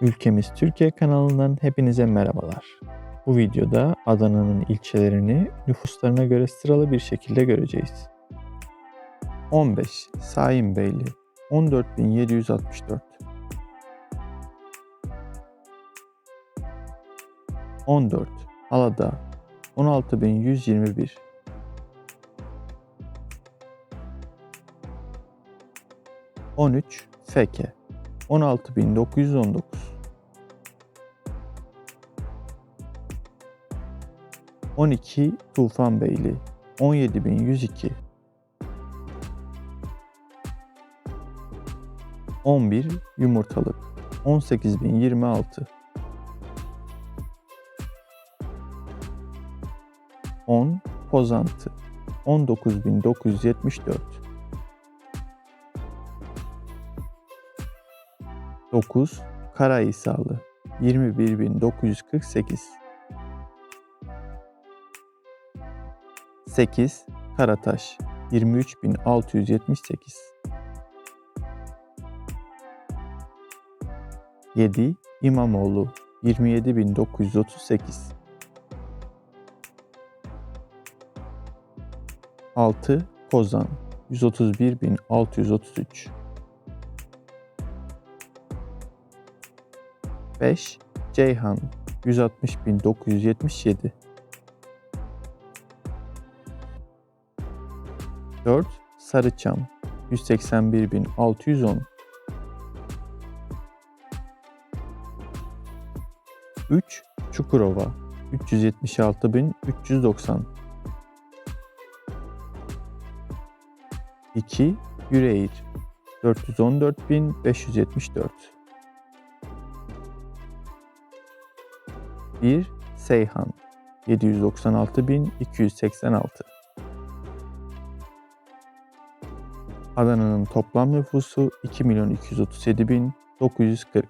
Ülkemiz Türkiye kanalından hepinize merhabalar. Bu videoda Adana'nın ilçelerini nüfuslarına göre sıralı bir şekilde göreceğiz. 15 Saimbeyli 14764 14 Alada 16121 13 Feke 16919 12 Tufanbeyli 17102 11 Yumurtalık 18026 10 Pozantı 19974 9 Karahisalı 21948 8 Karataş 23678 7 İmamoğlu 27938 6 Kozan 131633 5 Ceyhan 160977 4 Sarıçam 181610 3 Çukurova 376390 2 Yüreğir 414574 1 Seyhan 796286 Adana'nın toplam nüfusu 2.237.940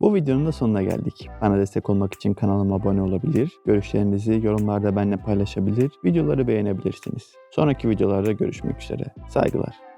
Bu videonun da sonuna geldik. Bana destek olmak için kanalıma abone olabilir, görüşlerinizi yorumlarda benimle paylaşabilir, videoları beğenebilirsiniz. Sonraki videolarda görüşmek üzere. Saygılar.